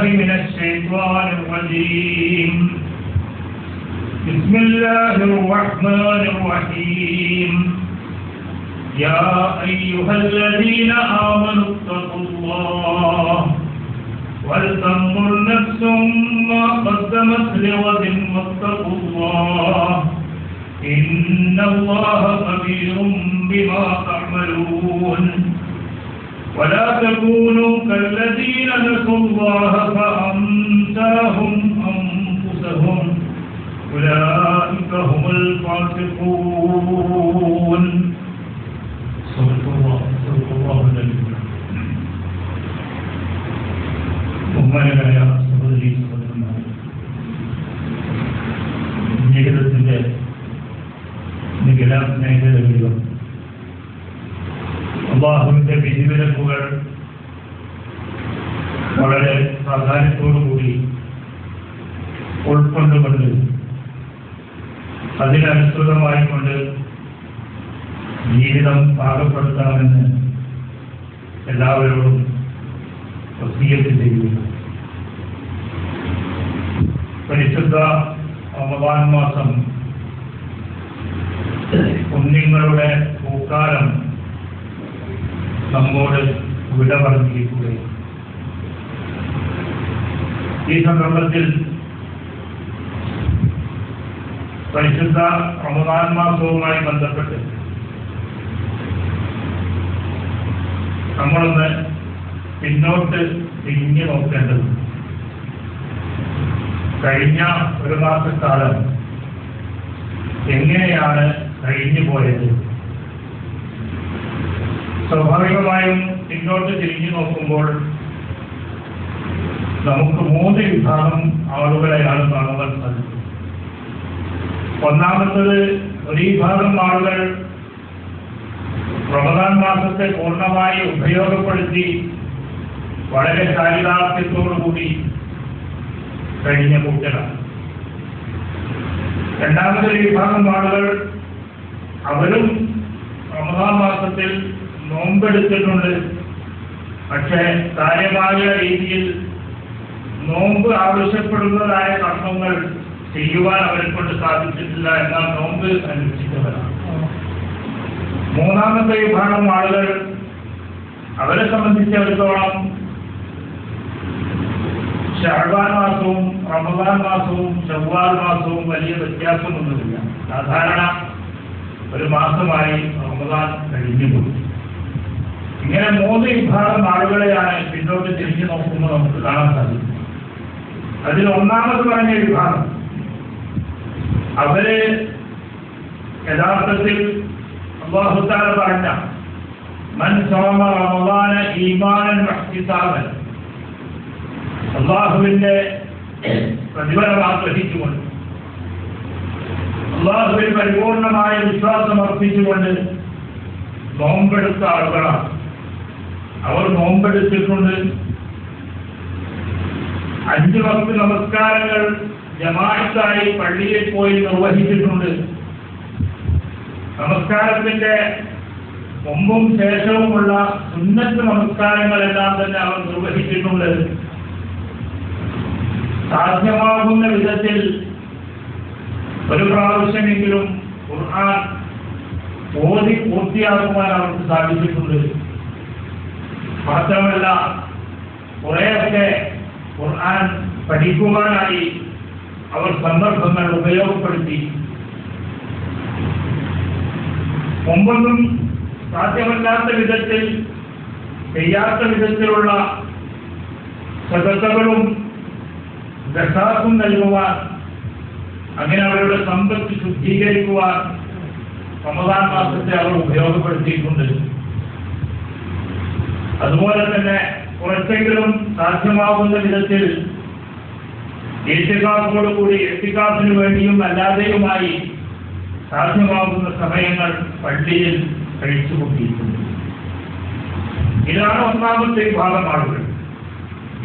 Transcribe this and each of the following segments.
بالله من الشيطان الرجيم. بسم الله الرحمن الرحيم. يا أيها الذين آمنوا اتقوا الله ولتنظر نفس ما قدمت لغد واتقوا الله. إن الله خبير بما تعملون. ولا تكونوا كالذين نسوا الله فأنساهم أنفسهم. أولئك هم الفاسقون. صدق الله صدق الله النبي وما يا صدري صدرنا نجد الدنيا نجد نجد اليوم അള്ളാഹുവിന്റെ വിധിവിലക്കുകൾ വളരെ പ്രാധാന്യത്തോടുകൂടി ഉൾക്കൊണ്ടുകൊണ്ട് അതിനനുസൃതമായിക്കൊണ്ട് ജീവിതം പാകപ്പെടുത്താമെന്ന് എല്ലാവരോടും പ്രത്യേകം ചെയ്യുന്നു. പരിശുദ്ധ റമദാൻ മാസം കുഞ്ഞുങ്ങളുടെ പൂക്കാലം നമ്മോട് വിട പറഞ്ഞിരിക്കുകയും. ഈ സന്ദർഭത്തിൽ പരിശുദ്ധ റമദാൻ ബന്ധപ്പെട്ട് നമ്മളൊന്ന് പിന്നോട്ട് തിരിഞ്ഞു നോക്കേണ്ടത് കഴിഞ്ഞ ഒരു മാസക്കാലം എങ്ങനെയാണ് കഴിഞ്ഞു പോയത്? സ്വാഭാവികമായും പിന്നോട്ട് തിരിഞ്ഞു നോക്കുമ്പോൾ നമുക്ക് മൂന്ന് വിഭാഗം ആളുകളെയാണ് കാണുവാൻ സാധിക്കും ഒന്നാമത്തത് ഒരു വിഭാഗം ആളുകൾ റമദാൻ മാസത്തെ പൂർണമായി ഉപയോഗപ്പെടുത്തി വളരെ ചാരിതാർത്ഥ്യത്തോടുകൂടി കഴിഞ്ഞ കൂട്ടരാണ് രണ്ടാമതൊരു വിഭാഗം ആളുകൾ അവരും റമദാൻ മാസത്തിൽ നോമ്പെടുത്തിട്ടുണ്ട്. പക്ഷേ കാര്യമായ രീതിയിൽ നോമ്പ് ആവശ്യപ്പെടുന്നതായ കർമ്മങ്ങൾ ചെയ്യുവാൻ അവരെ കൊണ്ട് സാധിച്ചിട്ടില്ല എന്നാൽ നോമ്പ് അനുഷ്ഠിച്ചവരാണ്. മൂന്നാമത്തെ വിഭാഗം ആളുകൾ അവരെ സംബന്ധിച്ചിടത്തോളം ഷഹബാൻ മാസവും റമദാൻ മാസവും ഷവ്വാൽ മാസവും വലിയ വ്യത്യാസമൊന്നുമില്ല. സാധാരണ ഒരു മാസമായി റമദാൻ കഴിഞ്ഞു പോയി ഇങ്ങനെ മൂന്ന് വിഭാഗം ആളുകളെയാണ് പിന്നോട്ട് തിരിഞ്ഞു നോക്കുമ്പോൾ നമുക്ക് കാണാൻ സാധിക്കും. അതിൽ ഒന്നാമത് പറഞ്ഞ വിഭാഗം. അവർ യഥാർത്ഥത്തിൽ അള്ളാഹുത്താല പറഞ്ഞ മൻ സോമ ഈമാനൻ മഹ്തിസാബൻ അള്ളാഹുവിന്റെ പ്രതിഫലം ആഗ്രഹിച്ചുകൊണ്ട് അള്ളാഹുവിൽ പരിപൂർണമായ വിശ്വാസം അർപ്പിച്ചുകൊണ്ട് നോമ്പെടുത്ത ആളുകളാണ്. അവർ നോമ്പെടുത്തിട്ടുണ്ട്. അഞ്ച് വക്ത് നമസ്കാരങ്ങൾ ജമാഅത്തായി പള്ളിയിൽ പോയി നിർവഹിച്ചിട്ടുണ്ട്. നമസ്കാരത്തിന്റെ മുമ്പും ശേഷവുമുള്ള ഉന്നത നമസ്കാരങ്ങളെല്ലാം തന്നെ അവർ നിർവഹിച്ചിട്ടുണ്ട്. സാധ്യമാകുന്ന വിധത്തിൽ ഒരു പ്രാവശ്യമെങ്കിലും ഖുർആൻ ഓതി പൂർത്തിയാക്കുവാൻ അവർക്ക് സാധിച്ചിട്ടുണ്ട്. മാത്രമല്ല കുറേയൊക്കെ ഖുർആൻ പഠിക്കുവാനായി അവർ സന്ദർഭങ്ങൾ ഉപയോഗപ്പെടുത്തി. മുമ്പൊന്നും സാധ്യമല്ലാത്ത വിധത്തിൽ ചെയ്യാത്ത വിധത്തിലുള്ള സദസ്സകളും ദശാസും നൽകുവാൻ അങ്ങനെ അവരുടെ സമ്പത്ത് ശുദ്ധീകരിക്കുവാൻ റമദാൻ മാസത്തെ അവർ ഉപയോഗപ്പെടുത്തിയിട്ടുണ്ട്. അതുപോലെ തന്നെ കുറച്ചെങ്കിലും സാധ്യമാകുന്ന വിധത്തിൽ കൂടി എത്തിക്കാസിനു വേണ്ടിയും അല്ലാതെയുമായി സാധ്യമാകുന്ന സമയങ്ങൾ പള്ളിയിൽ കഴിച്ചുകൂട്ടിയിട്ടുണ്ട് ഇതാണ് ഒന്നാമത്തെ വിഭാഗം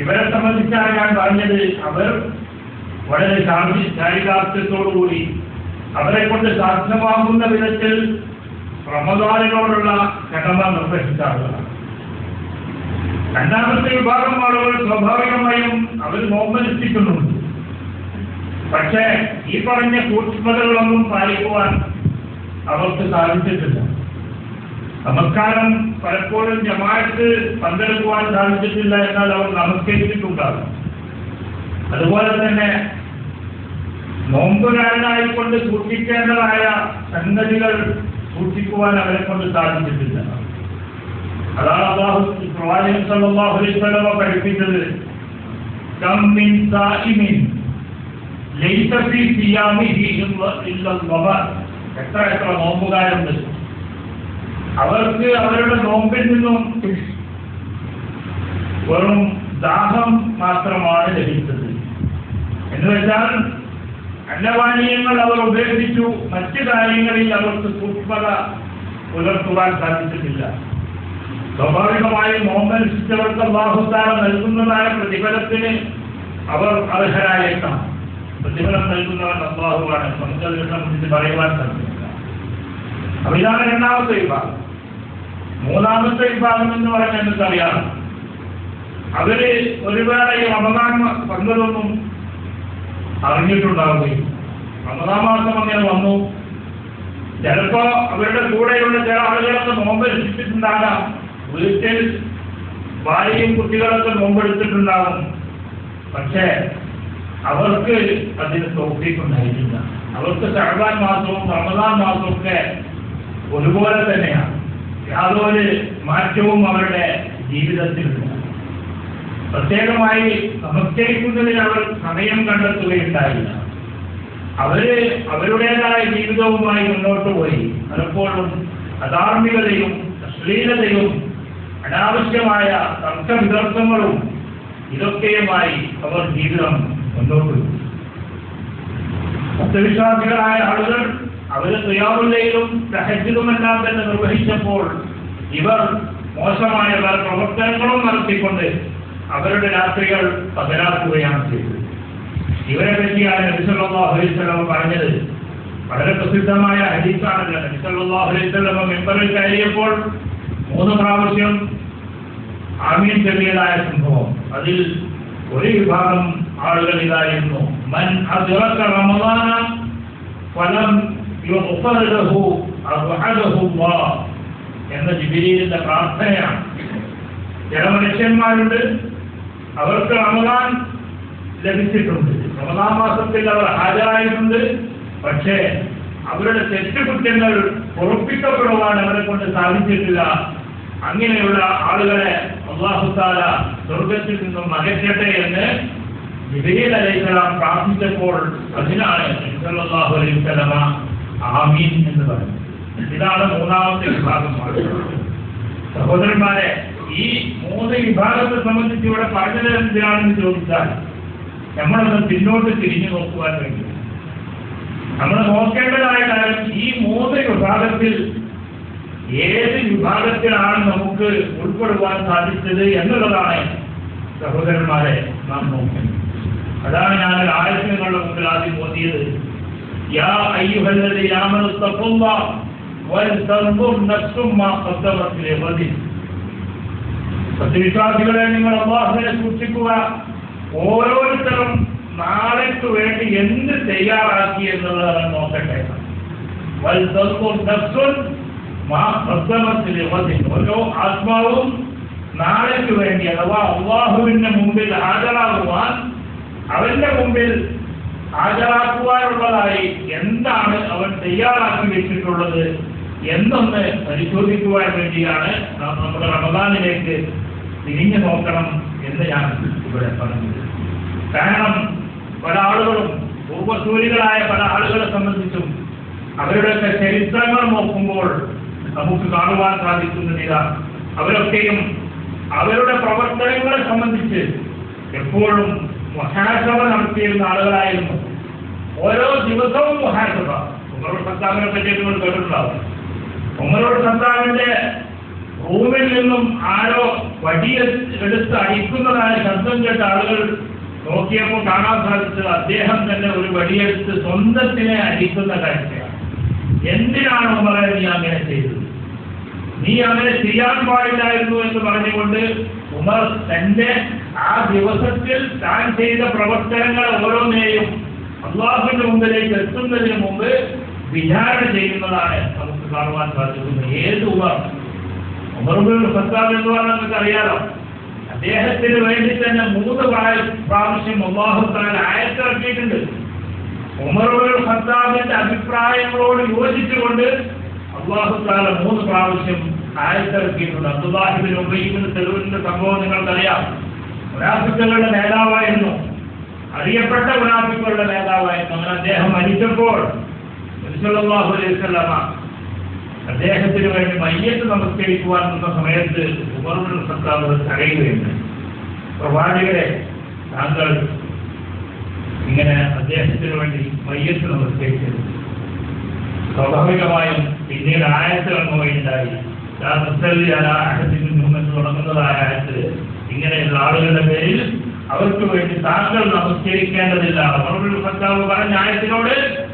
ഇവരെ സംബന്ധിച്ചാണ് ഞാൻ പറഞ്ഞത്. അവർ വളരെ ചാരിതാർത്ഥ്യത്തോടുകൂടി അവരെ കൊണ്ട് സാധ്യമാകുന്ന വിധത്തിൽ റമദാനിനോടുള്ള കടമ നിർവഹിച്ച രണ്ടാമത്തെ വിഭാഗം ആളുകൾ സ്വാഭാവികമായും അവർ നോമ്പനുഷ്ഠിക്കുന്നുണ്ട് പക്ഷേ ഈ പറഞ്ഞ സൂക്ഷ്മതകളൊന്നും പാലിക്കുവാൻ അവർക്ക് സാധിച്ചിട്ടില്ല. നമസ്കാരം പലപ്പോഴും ജമാഅത്ത് പങ്കെടുക്കുവാൻ സാധിച്ചിട്ടില്ല എന്നാൽ അവർ നമസ്കരിച്ചിട്ടുണ്ടാകും അതുപോലെ തന്നെ നോമ്പുകാരനായിക്കൊണ്ട് സൂക്ഷിക്കേണ്ടതായ സംഗതികൾ സൂക്ഷിക്കുവാൻ അവരെ കൊണ്ട് സാധിച്ചിട്ടില്ല. പ്രവാചകൻ സല്ലല്ലാഹു അലൈഹി വസല്ലമ പഠിപ്പിച്ചത്. കം മിൻ ലൈസ ഫീ സിയാമിഹി എത്ര അവർക്ക് അവരുടെ നോമ്പിൽ നിന്നും വെറും ദാഹം മാത്രമാണ് ലഭിച്ചത്. എന്ന് വെച്ചാൽ അന്നപാനീയങ്ങൾ അവർ ഉപേക്ഷിച്ചു. മറ്റു കാര്യങ്ങളിൽ അവർക്ക് സൂക്ഷ്മത പുലർത്തുവാൻ സാധിച്ചിട്ടില്ല. സ്വാഭാവികമായും മോഹൻ നോമ്പനുഷ്ഠിച്ചവർക്ക് അള്ളാഹുത്താല നൽകുന്നതായ പ്രതിഫലത്തിന് അവർ അർഹരായേക്കാം. പ്രതിഫലം നൽകുന്നവൻ അള്ളാഹുവാണ്. നമുക്കതിനെ സംബന്ധിച്ച് പറയുവാൻ സാധിക്കില്ല. അപ്പൊ ഇതാണ് രണ്ടാമത്തെ വിഭാഗം. മൂന്നാമത്തെ വിഭാഗം എന്ന് പറഞ്ഞാൽ നമുക്കറിയാം അവർ ഒരുപാട് ഈ റമദാൻ വന്നതൊന്നും അറിഞ്ഞിട്ടുണ്ടാവുകയും റമദാൻ മാസം അങ്ങനെ വന്നു. ചിലപ്പോ അവരുടെ കൂടെയുള്ള ചില ആളുകളൊക്കെ നോമ്പ് രക്ഷിച്ചിട്ടുണ്ടാകാം വീട്ടിൽ ഭാര്യയും കുട്ടികളൊക്കെ നോമ്പെടുത്തിട്ടുണ്ടാവും. പക്ഷേ അവർക്ക് അതിന് തോപ്പിക്കുണ്ടായിട്ടില്ല അവർക്ക് ഷഹബാൻ മാസവും റമദാൻ മാസവും ഒക്കെ ഒരുപോലെ തന്നെയാണ്. യാതൊരു മാറ്റവും അവരുടെ ജീവിതത്തിലില്ല പ്രത്യേകമായി നമസ്കരിക്കുന്നതിന് അവർ സമയം കണ്ടെത്തുകയുണ്ടായില്ല. അവർ അവരുടേതായ ജീവിതവുമായി മുന്നോട്ട് പോയി. പലപ്പോഴും അധാർമികതയും അശ്ലീലതയും അനാവശ്യമായ തർക്കവിതർക്കങ്ങളും ഇതൊക്കെയുമായി അവർ ജീവിതം മുന്നോട്ട് സത്യവിശ്വാസികളായ ആളുകൾ അവർ തുയാവുള്ളയിലും സഹജിതുമെല്ലാം തന്നെ നിർവഹിച്ചപ്പോൾ ഇവർ മോശമായ പല പ്രവർത്തനങ്ങളും നടത്തിക്കൊണ്ട് അവരുടെ രാത്രികൾ പകരാക്കുകയാണ് ചെയ്തത്. ഇവരെ പറ്റിയാണ് നബിസല്ലാ അലൈവല്ലം പറഞ്ഞത്. വളരെ പ്രസിദ്ധമായ ഹരീസാണല്ലോ നബിസല്ലാ അലൈവല്ലം മെമ്പറിൽ കയറിയപ്പോൾ മൂന്ന് പ്രാവശ്യം ആമീൻ ചൊല്ലിയതായ സംഭവം. അതിൽ ഒരു വിഭാഗം ആളുകൾ ഇതായിരുന്നു. മൻ അതിറക്ക റമദാന ഫലം എന്ന ജിബിരിയുടെ പ്രാർത്ഥനയാണ്. ചില മനുഷ്യന്മാരുണ്ട് അവർക്ക് റമദാൻ ലഭിച്ചിട്ടുണ്ട്. റമദാൻ മാസത്തിൽ അവർ ഹാജരായിട്ടുണ്ട് പക്ഷേ അവരുടെ തെറ്റുകുറ്റങ്ങൾ ഉറപ്പിക്കപ്പെടുവാൻ അവരെ കൊണ്ട് സാധിച്ചിട്ടില്ല. അങ്ങനെയുള്ള ആളുകളെ അള്ളാഹുത്താല സ്വർഗത്തിൽ നിന്നും അകറ്റട്ടെ എന്ന് ജിബരീൽ അലൈഹിസ്സലാം പ്രാർത്ഥിച്ചപ്പോൾ അതിനാണ് സല്ലല്ലാഹു അലൈഹി വസല്ലമ ആമീൻ എന്ന് പറഞ്ഞു ഇതാണ് മൂന്നാമത്തെ വിഭാഗം സഹോദരന്മാരെ ഈ മൂന്ന് വിഭാഗത്തെ സംബന്ധിച്ച് ഇവിടെ പറഞ്ഞത് എന്തിനാണെന്ന് ചോദിച്ചാൽ നമ്മളൊന്ന് പിന്നോട്ട് തിരിഞ്ഞു നോക്കുവാൻ വേണ്ടി. നമ്മൾ നോക്കേണ്ടതായ കാര്യം ഈ മൂന്ന് വിഭാഗത്തിൽ ഏത് വിഭാഗത്തിലാണ് നമുക്ക് ഉൾപ്പെടുവാൻ സാധിച്ചത് എന്നുള്ളതാണ് സഹോദരന്മാരെ നാം നോക്കുന്നത്. അതാണ് ഞാൻ ഒരു നിങ്ങളുടെ മുമ്പിൽ ആദ്യം ഓതിയത്. സത്യവിശ്വാസികളെ നിങ്ങൾ അള്ളാഹുവിനെ സൂക്ഷിക്കുക. ഓരോരുത്തരും നാളേക്ക് വേണ്ടി എന്ത് തയ്യാറാക്കി എന്നുള്ളതാണ് നോക്കട്ടെ വൽതൻദുർ ഓരോ ആത്മാവും നാളേക്ക് വേണ്ടി അഥവാ അള്ളാഹുവിന്റെ മുമ്പിൽ ഹാജരാകുവാൻ അവന്റെ മുമ്പിൽ ഹാജരാക്കുവാനുള്ളതായി എന്താണ് അവൻ തയ്യാറാക്കി വെച്ചിട്ടുള്ളത് എന്നൊന്ന് പരിശോധിക്കുവാൻ വേണ്ടിയാണ് നാം നമ്മുടെ റമദാനിലേക്ക് തിരിഞ്ഞു നോക്കണം എന്ന് ഞാൻ ഇവിടെ പറഞ്ഞത്. കാരണം പല ആളുകളും പൂർവസൂരികളായ പല ആളുകളെ സംബന്ധിച്ചും അവരുടെയൊക്കെ ചരിത്രങ്ങൾ നോക്കുമ്പോൾ നമുക്ക് കാണുവാൻ സാധിക്കുന്നതില്ല അവരൊക്കെയും അവരുടെ പ്രവർത്തനങ്ങളെ സംബന്ധിച്ച് എപ്പോഴും മഹാസഭ നടത്തിയിരുന്ന ആളുകളായിരുന്നു. ഓരോ ദിവസവും മഹാസഭ. ഉമറോട് സത്താമിനെ പറ്റി നിങ്ങൾ കേട്ടിട്ടുണ്ടാവും. ഉമറോട് സത്താമിന്റെ റൂമിൽ നിന്നും ആരോ വടിയെടുത്ത് അടിക്കുന്നതായ ശബ്ദം കേട്ട ആളുകൾ നോക്കിയപ്പോൾ കാണാൻ സാധിച്ചത് അദ്ദേഹം തന്നെ ഒരു വടിയെടുത്ത് സ്വന്തത്തിനെ അടിക്കുന്ന കാഴ്ചയാണ് എന്തിനാണ് ഉമറെ നീ അങ്ങനെ ചെയ്തത്? നീ അങ്ങനെ ചെയ്യാൻ പാടില്ലായിരുന്നു എന്ന് പറഞ്ഞുകൊണ്ട് ഉമർ തന്റെ ആ ദിവസത്തിൽ താൻ ചെയ്ത പ്രവർത്തനങ്ങൾ ഓരോന്നേയും അള്ളാഹുവിന്റെ മുമ്പിലേക്ക് എത്തുന്നതിന് മുമ്പ് വിചാരണ ചെയ്യുന്നതാണ് നമുക്ക് കാണുവാൻ സാധിക്കുന്നത്. ഏത് ഉമർ? ഉമർബുൽ സർക്കാർ എന്ന് പറഞ്ഞാൽ നമുക്ക് അറിയാലോ അദ്ദേഹത്തിന് വേണ്ടി തന്നെ മൂന്ന് പ്രാവശ്യം അള്ളാഹുത്താൻ ആയത്തിറക്കിയിട്ടുണ്ട്. ഉമറുൽ സർക്കാരിന്റെ അഭിപ്രായങ്ങളോട് യോജിച്ചുകൊണ്ട് അള്ളാഹുത്താല മൂന്ന് പ്രാവശ്യം ആയത്തിറക്കിയിട്ടുണ്ട് അബ്ദുല്ലാഹിബിൻ ഉബൈബിന് തെരുവിന്റെ സംഭവം നിങ്ങൾക്കറിയാം. മുനാഫിക്കുകളുടെ നേതാവായിരുന്നു. അറിയപ്പെട്ട മുനാഫിക്കുകളുടെ നേതാവായിരുന്നു. അങ്ങനെ അദ്ദേഹം മരിച്ചപ്പോൾ അലൈഹി വസല്ലമ അദ്ദേഹത്തിന് വേണ്ടി മയ്യത്ത് നമസ്കരിക്കുവാൻ നിന്ന സമയത്ത് ഉമറുൽ ഖത്താബ് തടയുകയുണ്ട് പ്രവാചകരെ താങ്കൾ ഇങ്ങനെ അദ്ദേഹത്തിന് വേണ്ടി മയ്യത്ത് നമസ്കരിച്ചത് സ്വാഭാവികമായും പിന്നീട് ആയത്ത് മിൻഹും എന്ന് തുടങ്ങുന്നതായ ആയത്ത്. ഇങ്ങനെയുള്ള ആളുകളുടെ പേരിൽ അവർക്ക് വേണ്ടി താങ്കൾ നമസ്കരിക്കേണ്ടതില്ല ഉമറുൽ ഖത്താബ് പറഞ്ഞ ആയത്തിനോട്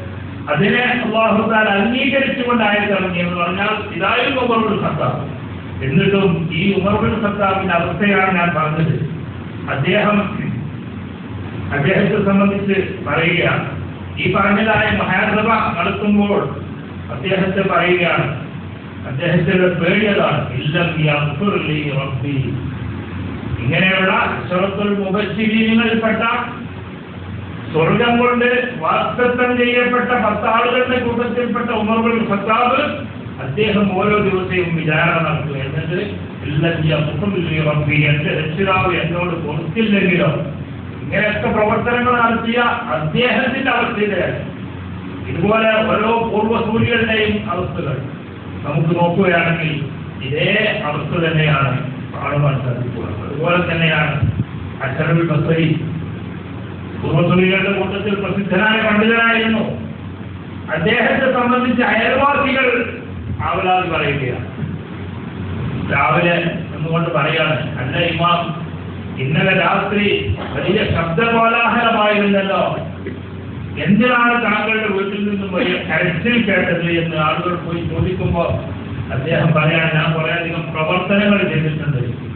അതിനെ അള്ളാഹുദാൻ അംഗീകരിച്ചുകൊണ്ട് ആയത്തിറങ്ങി എന്ന് പറഞ്ഞാൽ ഇതായിരുന്നു ഉമറുൽ ഖത്താബ്. എന്നിട്ടും ഈ ഉമറുൽ ഖത്താബിന്റെ അവസ്ഥയാണ് ഞാൻ പറഞ്ഞത്. അദ്ദേഹം അദ്ദേഹത്തെ സംബന്ധിച്ച് പറയുകയാണ്. ഈ പറഞ്ഞതായ മഹാസഭ നടത്തുമ്പോൾ അദ്ദേഹത്തെ പറയുകയാണ് അദ്ദേഹത്തിന്റെ പേടിയതാണ് ഇങ്ങനെയുള്ള അശ്വത്തുൽ മുബശ്ശിരീങ്ങളിൽപ്പെട്ട സ്വർഗം കൊണ്ട് വാസ്തത്വം ചെയ്യപ്പെട്ട പത്താളുകളുടെ കൂട്ടത്തിൽപ്പെട്ട ഉമർവുൽ ഖത്താബ് അദ്ദേഹം ഓരോ ദിവസവും വിചാരണ നടത്തുക. എന്നിട്ട് രക്ഷിതാവ് എന്നോട് കൊടുത്തില്ലെങ്കിലോ? ഇങ്ങനെയൊക്കെ പ്രവർത്തനങ്ങൾ നടത്തിയ അദ്ദേഹത്തിന്റെ അവസ്ഥയിലാണ് ഇതുപോലെ ഓരോ പൂർവ പൂർവസൂര്യകളുടെയും അവസ്ഥകൾ. നമുക്ക് നോക്കുകയാണെങ്കിൽ ഇതേ അവസ്ഥ തന്നെയാണ് കാണുവാൻ സാധിക്കുക അതുപോലെ തന്നെയാണ് അഷറബിൽ ബസരി. പൂർവസൂര്യകളുടെ കൂട്ടത്തിൽ പ്രസിദ്ധനായ പണ്ഡിതനായിരുന്നു. അദ്ദേഹത്തെ സംബന്ധിച്ച് അയൽവാസികൾ ആവലാതി പറയുകയാണ്. രാവിലെ എന്നുകൊണ്ട് പറയാണ് അല്ല ഇമാം ഇന്നലെ രാത്രി വലിയ ശബ്ദകോലാഹലമായിരുന്നല്ലോ. എന്തിനാണ് താങ്കളുടെ വീട്ടിൽ നിന്നും വലിയ കരച്ചിൽ കേട്ടത് എന്ന് ആളുകൾ പോയി ചോദിക്കുമ്പോൾ അദ്ദേഹം പറയാൻ ഞാൻ കുറേയധികം പ്രവർത്തനങ്ങൾ ചെയ്തിട്ടുണ്ട്.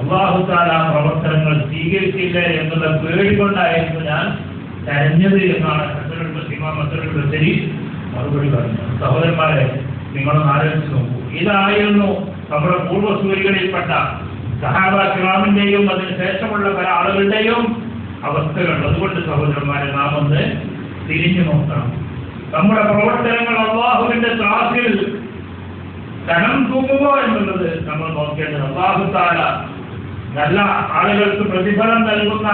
അള്ളാഹുത്താൽ ആ പ്രവർത്തനങ്ങൾ സ്വീകരിച്ചില്ല എന്നുള്ള പേടി കൊണ്ടായിരുന്നു ഞാൻ കരഞ്ഞത് എന്നാണ് ശരി മറുപടി പറഞ്ഞത്. സഹോദരന്മാരെ നിങ്ങളൊന്ന് ആലോചിച്ച് നോക്കൂ. ഇതായിരുന്നു നമ്മുടെ പൂർവസൂരികളിൽപ്പെട്ട സഹാബ കിറാമിന്റെയും അതിനുശേഷമുള്ള പല ആളുകളുടെയും അവസ്ഥകൾ. അതുകൊണ്ട് സഹോദരന്മാരെ നാം ഒന്ന് തിരിഞ്ഞു നോക്കണം. നമ്മുടെ പ്രവർത്തനങ്ങൾ അള്ളാഹുവിന്റെ ക്ലാസിൽ ധനം തൂങ്ങുമോ എന്നുള്ളത് നമ്മൾ നോക്കേണ്ടത്. അള്ളാഹുത്താല നല്ല ആളുകൾക്ക് പ്രതിഫലം നൽകുന്ന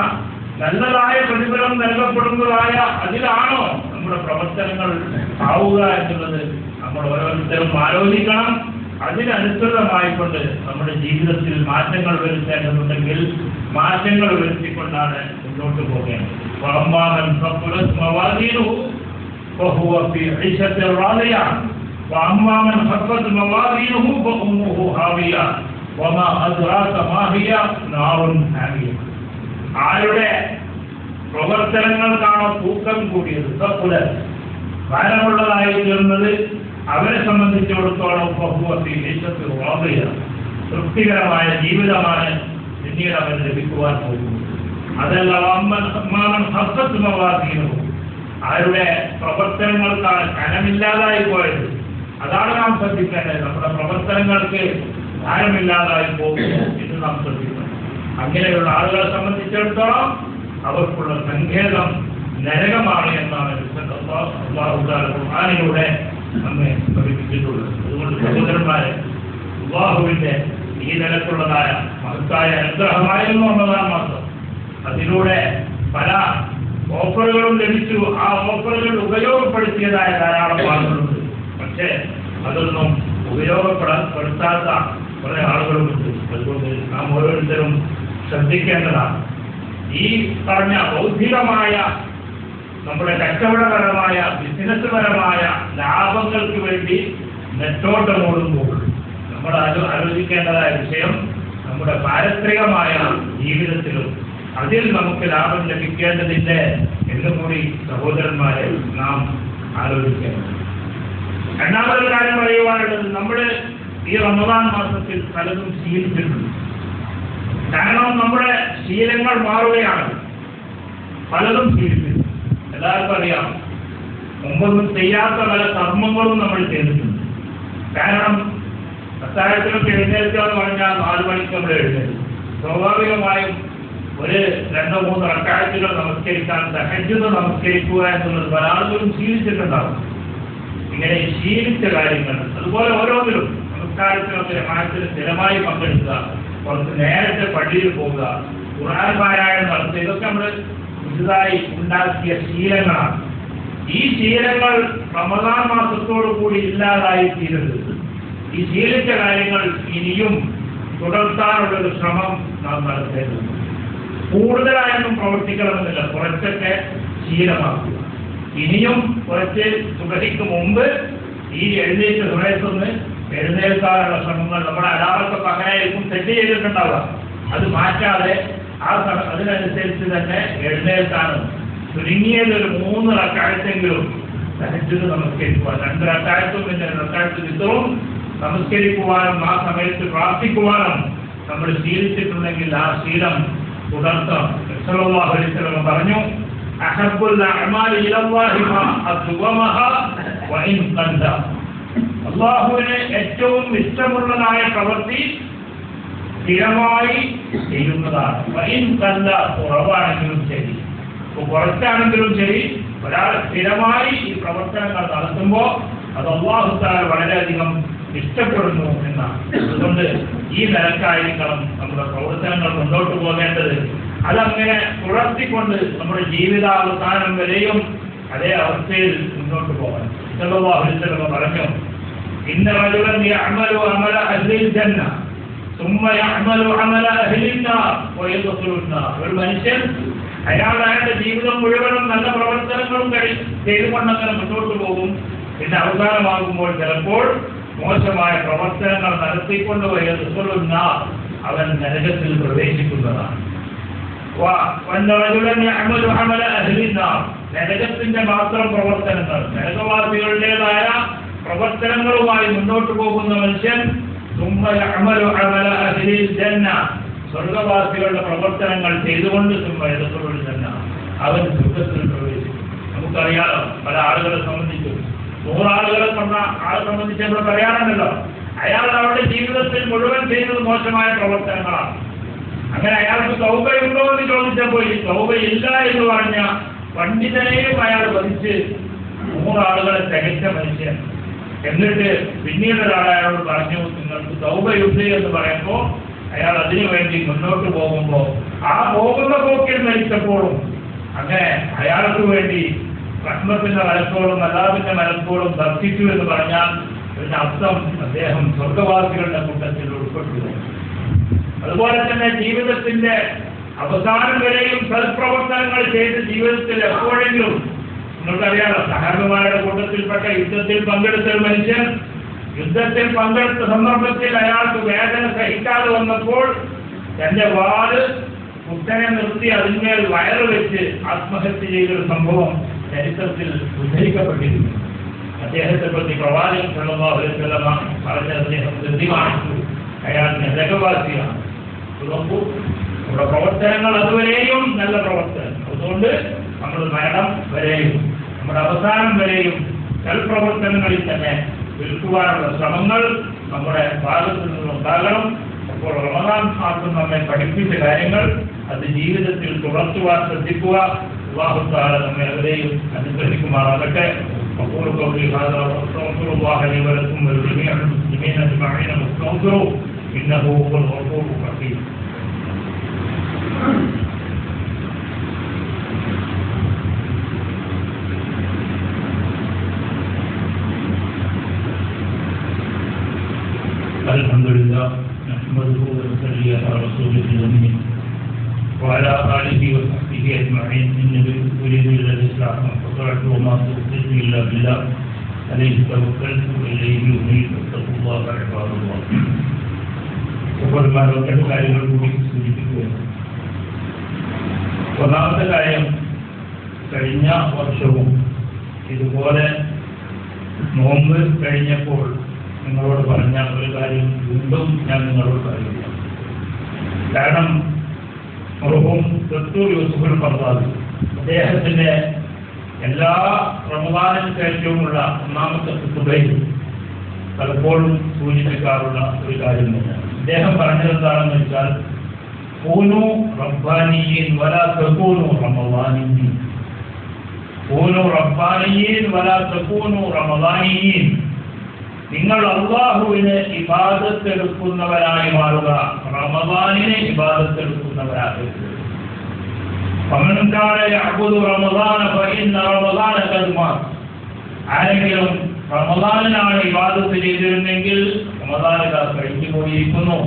നല്ലതായ പ്രതിഫലം നൽകപ്പെടുന്നതായ അതിലാണോ നമ്മുടെ പ്രവർത്തനങ്ങൾ ആവുക എന്നുള്ളത് നമ്മൾ ഓരോരുത്തരും ആലോചിക്കണം. അതിനനുസൃതമായിക്കൊണ്ട് നമ്മുടെ ജീവിതത്തിൽ മാറ്റങ്ങൾ വരുത്തേണ്ടതുണ്ടെങ്കിൽ മാറ്റങ്ങൾ വരുത്തിക്കൊണ്ടാണ് മുന്നോട്ട് പോവുകയാണ് ആരുടെ പ്രവർത്തനങ്ങൾ പ്രവർത്തനങ്ങൾക്കാണ് തൂക്കം കൂടിയത്? തപ്പുലർ ഭാരമുള്ളതായി തീർന്നത് അവരെ സംബന്ധിച്ചിടത്തോളം ബഹുവത്തി ഈശ്വത്തിൽ തൃപ്തികരമായ ജീവിതമാണ് പിന്നീട് അവൻ ലഭിക്കുവാൻ പോകുന്നത്. അതല്ല ആരുടെ പ്രവർത്തനങ്ങൾക്കാണ് കനമില്ലാതായി പോയത്. അതാണ് നാം ശ്രദ്ധിക്കേണ്ടത്. നമ്മുടെ പ്രവർത്തനങ്ങൾക്ക് ഭാരമില്ലാതായി പോകുന്നു എന്ന് നാം ശ്രദ്ധിക്കണം. അങ്ങനെയുള്ള ആളുകളെ സംബന്ധിച്ചിടത്തോളം അവർക്കുള്ള സങ്കേതം നരകമാണ് എന്നാണ് ഖുർആനിലൂടെ നമ്മെ പഠിപ്പിച്ചിട്ടുള്ളത്. അതുകൊണ്ട് സഹോദരന്മാരെ അള്ളാഹുവിന്റെ ഈ നിലക്കുള്ളതായ മഹത്തായ അനുഗ്രഹമായിരുന്നു എന്നതാണ് മാത്രം. അതിലൂടെ പല ഓഫറുകളും ലഭിച്ചു. ആ ഓഫറുകൾ ഉപയോഗപ്പെടുത്തിയതായ ധാരാളം ആളുകളുണ്ട്. പക്ഷേ അതൊന്നും ഉപയോഗപ്പെടപ്പെടുത്താത്ത കുറെ ആളുകളുമുണ്ട്. അതുകൊണ്ട് നാം ഓരോരുത്തരും ശ്രദ്ധിക്കേണ്ടതാണ്. ഈ പറഞ്ഞ ബൗദ്ധികമായ നമ്മുടെ കച്ചവടപരമായ ബിസിനസ് പരമായ ലാഭങ്ങൾക്ക് വേണ്ടി നെട്ടോട്ടമോടുമ്പോൾ നമ്മൾ ആലോ ആലോചിക്കേണ്ടതായ വിഷയം നമ്മുടെ പാരത്രികമായ ജീവിതത്തിലും അതിൽ നമുക്ക് ലാഭം ലഭിക്കേണ്ടതില്ല എന്ന് കൂടി സഹോദരന്മാരെ നാം ആലോചിക്കണം. രണ്ടാമത്തെ കാര്യം പറയുവാനുള്ളത് നമ്മൾ ഈ റമദാൻ മാസത്തിൽ പലതും ശീലിച്ചിട്ടുണ്ട്. കാരണം നമ്മുടെ ശീലങ്ങൾ മാറുകയാണ്. പലതും ശീലിച്ചിട്ടുണ്ട്. എല്ലാവർക്കും അറിയാം മുമ്പൊന്നും ചെയ്യാത്ത പല കർമ്മങ്ങളും നമ്മൾ ചെയ്തിട്ടുണ്ട്. കാരണം അത്താഴത്തിനൊക്കെ എഴുന്നേൽക്കുക എന്ന് പറഞ്ഞാൽ നാല് മണിക്ക് നമ്മൾ എഴുന്നേൽക്കും. സ്വാഭാവികമായും ഒരു രണ്ടോ മൂന്നോ അക്കാഴ്ചകൾ നമസ്കരിക്കാൻ സഹജത നമസ്കരിക്കുക എന്നുള്ളത് പല ആളുകളും ശീലിച്ചിട്ടുണ്ടാവും. ഇങ്ങനെ ശീലിച്ച കാര്യങ്ങൾ അതുപോലെ ഓരോന്നിലും നമസ്കാരത്തിനൊക്കെ മനസ്സിൽ സ്ഥിരമായി പങ്കെടുക്കുക കുറച്ച് നേരത്തെ പള്ളിയിൽ പോവുക ഖുർആൻ പാരായണം നടത്തുക ഇതൊക്കെ നമ്മൾ പുതുതായി ഉണ്ടാക്കിയ ശീലങ്ങളാണ്. ഈ ശീലങ്ങൾ റമദാൻ മാസത്തോടു കൂടി ഇല്ലാതായി തീരരുത് ഈ ശീലിച്ച കാര്യങ്ങൾ ഇനിയും തുടർത്താനുള്ള ശ്രമം നാം നടത്തേണ്ടതുണ്ട്. കൂടുതലായൊന്നും പ്രവർത്തിക്കണമെന്നില്ല. കുറച്ചൊക്കെ ശീലമാക്കുക. ഇനിയും കുറച്ച് സുഖിക്ക് മുമ്പ് ഈ എഴുന്നേറ്റ് സമയത്തൊന്ന് എഴുന്നേൽക്കാനുള്ള ശ്രമങ്ങൾ നമ്മുടെ അലാറൊക്കെ പകരായിരിക്കും തെറ്റ് ചെയ്തിട്ടുണ്ടാവുക. അത് മാറ്റാതെ ആ അതിനനുസരിച്ച് തന്നെ എഴുന്നേൽക്കാനും ചുരുങ്ങിയത് ഒരു മൂന്ന് റക്കാഴ്ചെങ്കിലും തനിച്ചത് നമസ്കരിക്കുക. രണ്ട് റക്കാഴ്ചും പിന്നെ റക്കാഴ്ച ചിത്രവും നമസ്കരിക്കുവാനും ആ സമയത്ത് പ്രാർത്ഥിക്കുവാനും നമ്മൾ ശീലിച്ചിട്ടുണ്ടെങ്കിൽ ആ ശീലം തുടർത്താം സല്ലല്ലാഹു പറഞ്ഞു അഹബ്ബുൽ അഅമാലി ഇലല്ലാഹി മാ വഇൻ ഖല്ല അള്ളാഹുവിന് ഏറ്റവും ഇഷ്ടമുള്ളതായ പ്രവൃത്തി സ്ഥിരമായി ചെയ്യുന്നതാണ്. വൈൻ കല്ല കുറവാണെങ്കിലും ശരി. കുറച്ചാണെങ്കിലും ശരി ഒരാൾ സ്ഥിരമായി ഈ പ്രവർത്തനങ്ങൾ നടത്തുമ്പോൾ അത് അള്ളാഹുത്താൽ വളരെയധികം ഇഷ്ടപ്പെടുന്നു എന്നാണ് അതുകൊണ്ട് ഈ നിലക്കായിരിക്കണം നമ്മുടെ പ്രവർത്തനങ്ങൾ മുന്നോട്ട് പോകേണ്ടത് അതങ്ങനെ തുടർത്തിക്കൊണ്ട് നമ്മുടെ ജീവിതാവസാനം വരെയും അതേ അവസ്ഥയിൽ മുന്നോട്ട് പോകാൻ സല്ലല്ലാഹു അലൈഹി വസല്ലം പറഞ്ഞു ഇന്ന റജുലൻ യഅമലു അമല അഹ്ലിൽ ജന്ന ثم يعمل عمل أهل النار ويدخل النار ഒരു മനുഷ്യൻ അയാൾ അയാളുടെ ജീവിതം മുഴുവനും നല്ല പ്രവർത്തനങ്ങളും കഴി ചെയ്തുകൊണ്ടങ്ങനെ മുന്നോട്ട് പോകും പിന്നെ അവസാനമാകുമ്പോൾ ചിലപ്പോൾ മോശമായ പ്രവർത്തനങ്ങൾ നടത്തിക്കൊണ്ട് വരുന്ന അവൻ നരകത്തിൽ പ്രവേശിക്കുന്നതാണ്. നരകത്തിന്റെ മാത്രം പ്രവർത്തനങ്ങൾ. നരകവാസികളുടേതായ പ്രവർത്തനങ്ങളുമായി മുന്നോട്ട് പോകുന്ന മനുഷ്യൻ സ്വർഗവാസികളുടെ പ്രവർത്തനങ്ങൾ ചെയ്തുകൊണ്ട് തന്നെ അവൻ സ്വർഗത്തിൽ പ്രവേശിക്കും നമുക്കറിയാലോ പല ആളുകളെ സംബന്ധിച്ച് നൂറാളുകളെ കൊണ്ട ആളെ സംബന്ധിച്ച് നമ്മൾ പറയാറുണ്ടല്ലോ. അയാൾ അവരുടെ ജീവിതത്തിൽ മുഴുവൻ ചെയ്യുന്നത് മോശമായ പ്രവർത്തനങ്ങളാണ്. അങ്ങനെ അയാൾക്ക് സൗകര്യമുണ്ടോ എന്ന് ചോദിച്ചപ്പോൾ ഈ സൗകര്യമില്ല എന്ന് പറഞ്ഞ പണ്ഡിതനെയും അയാൾ വധിച്ച് നൂറാളുകളെ തികച്ച മനുഷ്യൻ. എന്നിട്ട് പിന്നീട് ഒരാൾ അയാളോട് പറഞ്ഞു നിങ്ങൾക്ക് സൗകര്യമുണ്ട് എന്ന് പറയുമ്പോൾ അയാൾ അതിനു വേണ്ടി മുന്നോട്ട് പോകുമ്പോൾ ആ പോകുന്ന പോക്കിൽ മരിച്ചപ്പോഴും അങ്ങനെ അയാൾക്ക് വേണ്ടി റഹ്മത്തിന്റെ മലക്കോളും അല്ലാതിന്റെ മലക്കോളും ദർശിച്ചു എന്ന് പറഞ്ഞാൽ അർത്ഥം അദ്ദേഹം സ്വർഗവാസികളുടെ കൂട്ടത്തിൽ ഉൾപ്പെട്ടു അതുപോലെ തന്നെ ജീവിതത്തിന്റെ അവസാനം വരെയും സൽപ്രവർത്തനങ്ങൾ ചെയ്ത് ജീവിതത്തിൽ എപ്പോഴെങ്കിലും നിങ്ങൾക്കറിയാലോ സഹകരണമാരുടെ കൂട്ടത്തിൽപ്പെട്ട യുദ്ധത്തിൽ പങ്കെടുത്ത ഒരു മനുഷ്യൻ യുദ്ധത്തിൽ പങ്കെടുത്ത സന്ദർഭത്തിൽ അയാൾക്ക് വേദന സഹിക്കാതെ വന്നപ്പോൾ തന്റെ വാൽ കുട്ടനെ നിർത്തി അതിന്മേൽ വയറ് വെച്ച് ആത്മഹത്യ ചെയ്തൊരു സംഭവം ചരിത്രത്തിൽ ഉദ്ധരിക്കപ്പെട്ടിരുന്നു. അദ്ദേഹത്തെ പ്രതി പ്രവാചകൻ വസല്ലമ പറഞ്ഞ അദ്ദേഹം ധൃതിമാണിച്ചു അയാൾ നരകവാസിയാണ്. നമ്മുടെ പ്രവർത്തനങ്ങൾ അതുവരെയും നല്ല പ്രവർത്തനം. അതുകൊണ്ട് നമ്മൾ മരണം വരെയും നമ്മുടെ അവസാനം വരെയും സൽപ്രവർത്തനങ്ങളിൽ തന്നെ വിൽക്കുവാനുള്ള ശ്രമങ്ങൾ നമ്മുടെ ഭാഗത്തു നിന്നുണ്ടാകണം. അപ്പോൾ റമദാൻ മാസം നമ്മെ പഠിപ്പിച്ച കാര്യങ്ങൾ അത് ജീവിതത്തിൽ തുടർത്തുവാൻ ശ്രദ്ധിക്കുക. الله تعالى لما يهديه أن يدركم ما ذكاء أقول قولي هذا وأستغفر الله لي ولكم ولجميع المسلمين أجمعين واستغفروا إنه هو الغفور الرحيم. الحمد لله نحمده ونصلي على رسوله الأمين. وعلى آله وصحبه أجمعين إن أريد إلا الإصلاح ما استطعت وما توفيقي إلا بالله عليه توكلت وإليه أنيب فاتقوا الله عباد الله സഹോദരന്മാരുടെ കാര്യങ്ങൾ കൂടി സൂചിപ്പിക്കുകയാണ് ഒന്നാമത്തെ കാര്യം കഴിഞ്ഞ വർഷവും ഇതുപോലെ നോമ്പ് കഴിഞ്ഞപ്പോൾ നിങ്ങളോട് പറഞ്ഞ ഒരു കാര്യം വീണ്ടും ഞാൻ നിങ്ങളോട് പറയുക കാരണം മറുപും ദത്തൂർ യൂസുഫുൽ പർവാദ് അദ്ദേഹത്തിന്റെ എല്ലാ റമദാനിന് ശേഷവുമുള്ള ഒന്നാമത്തെ കുത്തുകയിൽ പലപ്പോഴും സൂചിപ്പിക്കാറുള്ള ഒരു കാര്യം തന്നെയാണ് അദ്ദേഹം പറഞ്ഞത് വെച്ചാൽ കൂനു റബ്ബാനിയീൻ വല തകൂനു റമദാനിയീൻ. കൂനു റബ്ബാനിയീൻ വല തകൂനു റമദാനിയീൻ. നിങ്ങൾ അള്ളാഹുവിന് ഇബാദത്തെടുക്കുന്നവരായി മാറുക റമദാനിനെ ഇബാദത്തെടുക്കുന്നവരാകരുത് ആരെങ്കിലും റമദാനിനാണ് ഇബാദത്ത് ചെയ്തിരുന്നെങ്കിൽ റമദാൻ കഴിഞ്ഞു പോയിരിക്കുന്നു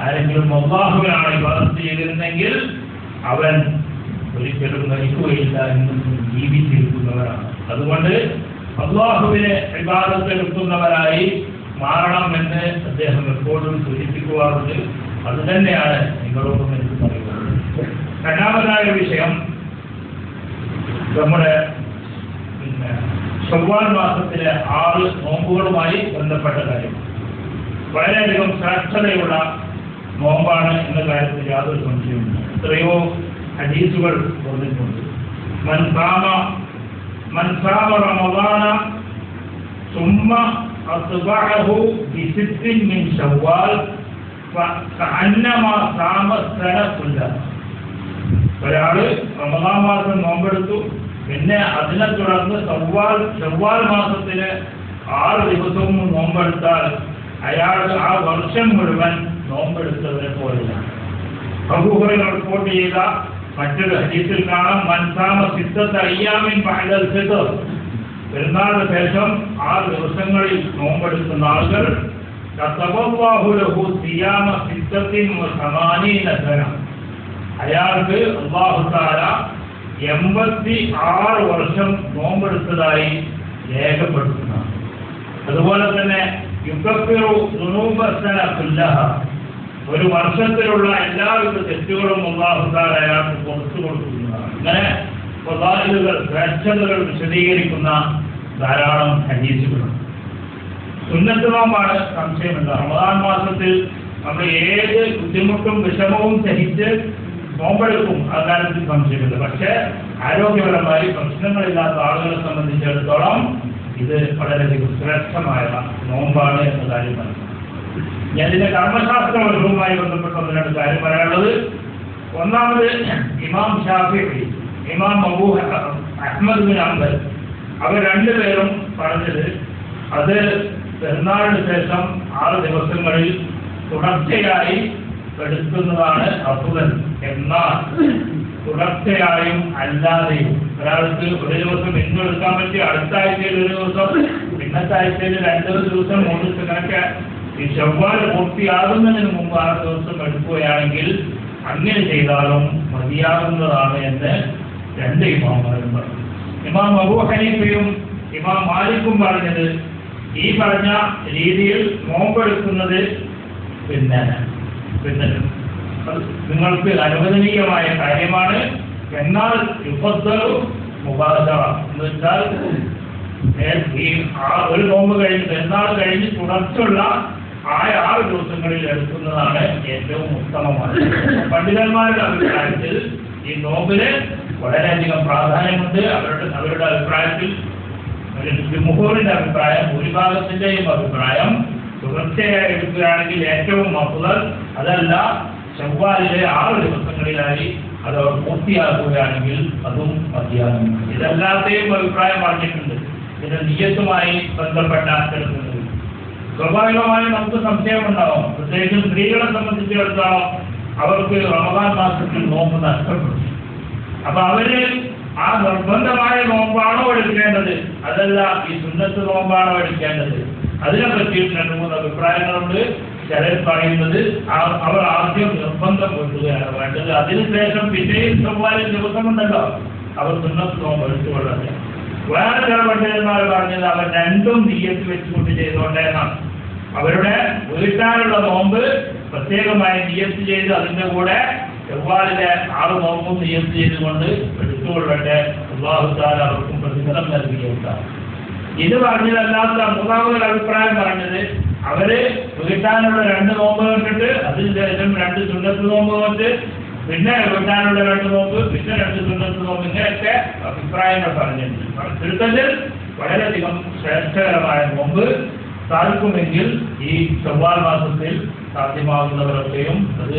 ആരെങ്കിലും അള്ളാഹുവിനാണ് ഇബാദത്ത് ചെയ്തിരുന്നെങ്കിൽ അവൻ ഒരിക്കലും മരിക്കുകയില്ല എന്നും ജീവിച്ചിരിക്കുന്നവരാണ്. അതുകൊണ്ട് അള്ളാഹുവിനെ വിവാദത്തെടുക്കുന്നവരായി മാറണം എന്ന് അദ്ദേഹം എപ്പോഴും സൂചിപ്പിക്കുവാറുണ്ട്. അത് തന്നെയാണ് നിങ്ങളോടും എനിക്ക് പറയുന്നത്. രണ്ടാമതായ വിഷയം നമ്മുടെ പിന്നെ ചൊവ്വാൽ മാസത്തിലെ ആറ് നോമ്പുകളുമായി ബന്ധപ്പെട്ട കാര്യം. വളരെയധികം ശ്രേഷ്ഠതയുള്ള നോമ്പാണ് എന്ന കാര്യത്തിൽ യാതൊരു സംശയമില്ല എത്രയോ ഹദീസുകൾ വന്നിട്ടുണ്ട് മൻസാമ മൻസാമ റമദാന ثم أتبعه بست من شوال فكأنما صام السنة كلها ഒരാള് റമദാൻ മാസം നോമ്പെടുത്തു പിന്നെ അതിനെ തുടർന്ന് ചൊവ്വാൽ ചൊവ്വാൽ മാസത്തിന് ആറ് ദിവസവും നോമ്പെടുത്താൽ അയാൾ ആ വർഷം മുഴുവൻ നോമ്പെടുത്തവരെ പോലെയാണ് അബൂഹറിൽ റിപ്പോർട്ട് ചെയ്ത മറ്റൊരു ഹദീസിൽ കാണാം മൻസാമ സിദ്ധത്ത് അയ്യാമിൻ പഹലൽ സിദ്ധ പെരുന്നാളിന് ശേഷം ആറ് ദിവസങ്ങളിൽ നോമ്പെടുക്കുന്ന ആളുകൾ അയാൾക്ക് അള്ളാഹു താല എൺപത്തി ആറ് വർഷം നോമ്പെടുത്തതായി രേഖപ്പെടുത്തുന്നു അതുപോലെ തന്നെ യുഗപ്പിറു ഒരു വർഷത്തിലുള്ള എല്ലാവിധ തെറ്റുകളും അള്ളാഹുദാർ അയാൾക്ക് പുറത്തു കൊടുക്കുന്നതാണ് ശ്രേഷ്ഠതകൾ വിശദീകരിക്കുന്ന ധാരാളം ഹദീസുകളുണ്ട് സുന്നത്ത് നോമ്പാണ് സംശയമില്ല റമദാൻ മാസത്തിൽ നമ്മൾ ഏത് ബുദ്ധിമുട്ടും വിഷമവും സഹിച്ച് നോമ്പെടുക്കും അക്കാര്യത്തിൽ സംശയമുണ്ട് പക്ഷേ ആരോഗ്യപരമായി പ്രശ്നങ്ങളില്ലാത്ത ആളുകളെ സംബന്ധിച്ചിടത്തോളം ഇത് വളരെയധികം ശ്രേഷ്ഠമായ നോമ്പാണ് എന്ന കാര്യം ഞാൻ ഇതിന്റെ കർമ്മശാസ്ത്ര വർഗവുമായി ബന്ധപ്പെട്ട ഒന്ന് രണ്ട് കാര്യം പറയാനുള്ളത്. ഒന്നാമത് Imam Shafi Imam Abu Ahmad bin Hanbal അവർ രണ്ടുപേരും പറഞ്ഞത് അത് പെരുന്നാളിന് ശേഷം ആറ് ദിവസങ്ങളിൽ തുടർച്ചയായി എടുക്കുന്നതാണ് അസുഖൻ എന്നാൽ തുടർച്ചയായും അല്ലാതെയും ഒരാൾക്ക് ഒരു ദിവസം ഇന്ന് എടുക്കാൻ പറ്റി അടുത്ത ആഴ്ചയിൽ ഒരു ദിവസം പിന്നത്തെ ആഴ്ചയിൽ രണ്ട് ദിവസം മൂന്ന് ദിവസം കണക്കെ ഈ ചൊവ്വാൽ പൂർത്തിയാകുന്നതിന് മുമ്പ് ആ ദിവസം എടുക്കുകയാണെങ്കിൽ അങ്ങനെ ചെയ്താലും മതിയാകുന്നതാണ് എന്ന് രണ്ട് ഇമാമാരും പറഞ്ഞു. ഇമാം അബൂ ഹനീഫയും ഇമാം മാലിക്കും പറഞ്ഞത് ഈ പറഞ്ഞ രീതിയിൽ നോമ്പെടുക്കുന്നത് പിന്നെ പിന്നെ നിങ്ങൾക്ക് അനുവദനീയമായ കാര്യമാണ്. എന്നാൽ യുദ്ധത്തലു മുബാദ എന്ന് വെച്ചാൽ ഒരു നോമ്പ് കഴിഞ്ഞ് പെരുന്നാൾ കഴിഞ്ഞ് തുടർച്ചയുള്ള ആ ആറ് ദിവസങ്ങളിൽ എടുക്കുന്നതാണ് ഏറ്റവും ഉത്തമമാണ്. പണ്ഡിതന്മാരുടെ അഭിപ്രായത്തിൽ ഈ നോമ്പിന് വളരെയധികം പ്രാധാന്യമുണ്ട്. അവരുടെ അവരുടെ അഭിപ്രായത്തിൽ ജുമുഹൂറിന്റെ അഭിപ്രായം ഭൂരിഭാഗത്തിന്റെയും അഭിപ്രായം തുടർച്ചയായി എടുക്കുകയാണെങ്കിൽ ഏറ്റവും മഫുതൽ അതല്ല ചൊവ്വാലിലെ ആറ് ദിവസങ്ങളിലായി അത് അവർ പൂർത്തിയാക്കുകയാണെങ്കിൽ അതും മതിയാകും. ഇതെല്ലാത്തെയും അഭിപ്രായം പറഞ്ഞിട്ടുണ്ട്. ഇതിന്റെ നിയത്തുമായി ബന്ധപ്പെട്ട സ്വാഭാവികമായും നമുക്ക് സംശയമുണ്ടാവും. പ്രത്യേകിച്ചും സ്ത്രീകളെ സംബന്ധിച്ചിടത്തോളം അവർക്ക് റമദാൻ മാസത്തിൽ നോമ്പ് നഷ്ടപ്പെടും. അപ്പൊ അവർ ആ നിർബന്ധമായ നോമ്പാണോ എടുക്കേണ്ടത്? അതല്ല ഈ സുന്നത്ത് നോമ്പാണോ എടുക്കേണ്ടത്? അതിനെ പറ്റിയിട്ട് രണ്ട് മൂന്ന് അഭിപ്രായങ്ങളുണ്ട്. ചിലർ പറയുന്നത് അവർ ആദ്യം നിർബന്ധം കൊണ്ടുകയാണ് വേണ്ടത്. അതിനുശേഷം പിന്നെയും ചൊവ്വാലും ദിവസമുണ്ടല്ലോ. അവർ സുന്നത്ത് നോമ്പ് എടുത്തുകൊള്ളട്ടെ. വേറെ ചില പണ്ഡിതന്മാർ പറഞ്ഞത് അവർ രണ്ടും നീയത്ത് വെച്ചുകൊണ്ട് ചെയ്തുകൊണ്ടേന്നാണ് അവരുടെ വീട്ടാനുള്ള നോമ്പ് പ്രത്യേകമായി നിയത്ത് ചെയ്ത് അതിന്റെ കൂടെ ചെവ്വാലിന്റെ ആറ് നോമ്പും നിയത്ത് ചെയ്തുകൊണ്ട് എടുത്തുകൊള്ളട്ടെ. അള്ളാഹു താല അവർക്കും പ്രതിഫലം നൽകിയിട്ടുണ്ടാകും ഇത് പറഞ്ഞതല്ലാത്ത മൂന്നാമതൊരു അഭിപ്രായം പറഞ്ഞത് അവർ വീട്ടാനുള്ള രണ്ട് നോമ്പ് കണ്ടിട്ട് അതിൽ ശേഷം രണ്ട് ചുണ്ടത്ത് നോമ്പ് കൊണ്ട് പിന്നെ വീട്ടാനുള്ള രണ്ട് നോമ്പ് പിന്നെ രണ്ട് ചുണ്ടത്ത് നോമ്പ് ഇങ്ങനെയൊക്കെ അഭിപ്രായങ്ങൾ പറഞ്ഞിട്ടുണ്ട്. ചുരുക്കത്തിൽ വളരെയധികം ശ്രേഷ്ഠകരമായ നോമ്പ് സാധിക്കുമെങ്കിൽ ഈ ചൊവ്വാൽ മാസത്തിൽ സാധ്യമാകുന്നവരൊക്കെയും അത്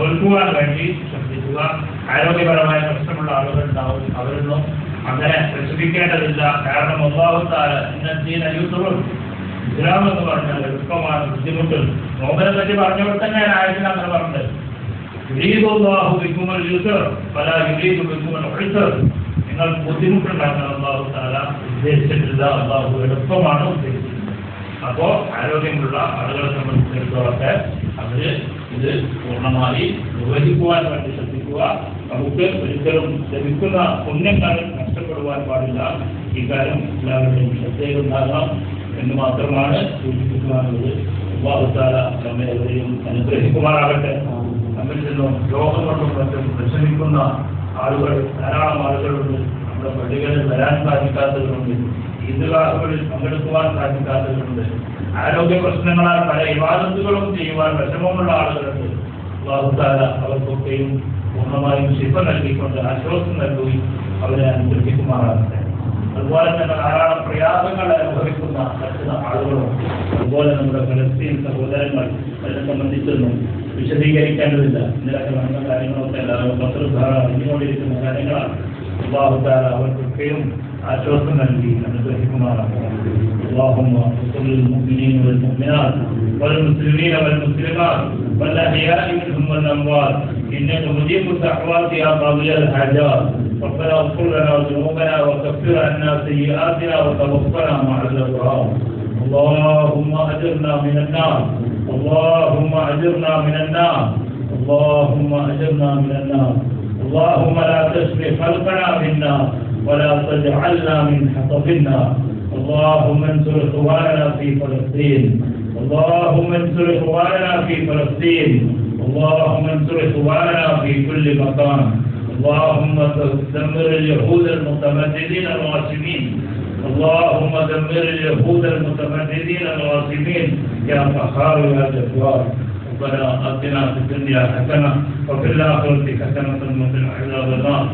തോൽക്കുവാൻ വേണ്ടി ശ്രദ്ധിക്കുക. ആരോഗ്യപരമായ പ്രശ്നമുള്ള ആളുകൾ ഉണ്ടാവും അവരൊന്നും അങ്ങനെ പ്രശ്നിക്കേണ്ടതില്ല കാരണം ഒന്നാമത്താൽ ഇന്നത്തെ അയ്യൂത്തുകളും ഇസ്ലാം എന്ന് പറഞ്ഞാൽ എളുപ്പമാണ് ബുദ്ധിമുട്ട്. നോമ്പനെ പറ്റി പറഞ്ഞപ്പോൾ തന്നെ ഞാൻ ആയത്തിൽ അങ്ങനെ പറഞ്ഞത്. പല നിങ്ങൾ ബുദ്ധിമുട്ടുണ്ടാക്കാൻ ഉദ്ദേശിച്ചിട്ടില്ല. അള്ളാഹു എളുപ്പമാണ് ഉദ്ദേശിച്ചത്. അപ്പോ ആരോഗ്യമുള്ള ആളുകളെ സംബന്ധിച്ചിടത്തോളൊക്കെ അവർ ഇത് പൂർണമായി നിർവഹിക്കുവാൻ വേണ്ടി ശ്രദ്ധിക്കുക. നമുക്ക് ഒരിക്കലും ലഭിക്കുന്ന പുണ്യങ്ങൾ നഷ്ടപ്പെടുവാൻ പാടില്ല. ഇക്കാര്യം എല്ലാവരുടെയും ശ്രദ്ധയിലുണ്ടാകണം എന്ന് മാത്രമാണ് സൂചിപ്പിക്കുവാനുള്ളത് അള്ളാഹുത്താല നമ്മെ എവരെയും അനുഗ്രഹിക്കുമാറാകട്ടെ. നമ്മിൽ നിന്നും രോഗം കൊണ്ടും മറ്റും വിഷമിക്കുന്ന ആളുകൾ ധാരാളം ആളുകളുണ്ട്. നമ്മുടെ പള്ളികളിൽ വരാൻ സാധിക്കാത്തവരുണ്ട്. ഈദ്ഗാഹുകളിൽ പങ്കെടുക്കുവാൻ സാധിക്കാത്തവരുണ്ട് ആരോഗ്യ പ്രശ്നങ്ങളാൽ പല വിവാദത്തുകളും ചെയ്യുവാൻ വിഷമമുള്ള ആളുകളുണ്ട്. അള്ളാഹുത്താല അവർക്കൊക്കെയും പൂർണമായും ശിഫ നൽകിക്കൊണ്ട് ആശ്വാസം നൽകി അവരെ അനുഗ്രഹിക്കുമാറാകട്ടെ. അതുപോലെ തന്നെ ധാരാളം പ്രയാസങ്ങൾ അനുഭവിക്കുന്ന മറ്റു ആളുകളും അതുപോലെ നമ്മുടെ ഫലസ്തീൻ സഹോദരങ്ങൾ അതിനെ സംബന്ധിച്ചൊന്നും വിശദീകരിക്കേണ്ടതില്ല. ഇന്നലൊക്കെ നടന്ന കാര്യങ്ങളൊക്കെ എല്ലാവരും പത്രം ധാരാളം അറിഞ്ഞുകൊണ്ടിരിക്കുന്ന കാര്യങ്ങളാണ്. അള്ളാഹുത്താല അവർക്കൊക്കെയും أشرفنا به نزهكما اللهم صل للمؤمنين والمؤمنات والمسلمين والمسلمات والأحياء منهم والأموات. إنك مجيب الدعوات يا قاضي الحاجات. ربنا اغفر لنا ذنوبنا وكفر عنا سيئاتنا وتوفنا مع الأبرار. اللهم أجرنا من النار. اللهم أجرنا من النار. اللهم أجرنا من النار. اللهم لا تشفي خلقنا منا ولا تجعلنا من حطب اللهم انصر إخواننا في فلسطين. اللهم انصر إخواننا في فلسطين. اللهم انصر إخواننا في كل مكان. اللهم دمر اليهود المتمددين الغاشمين. اللهم دمر اليهود المتمددين الغاشمين. يا قهار يا جبار. ربنا آتنا في الدنيا حسنة وفي الآخرة حسنة وقنا عذاب النار.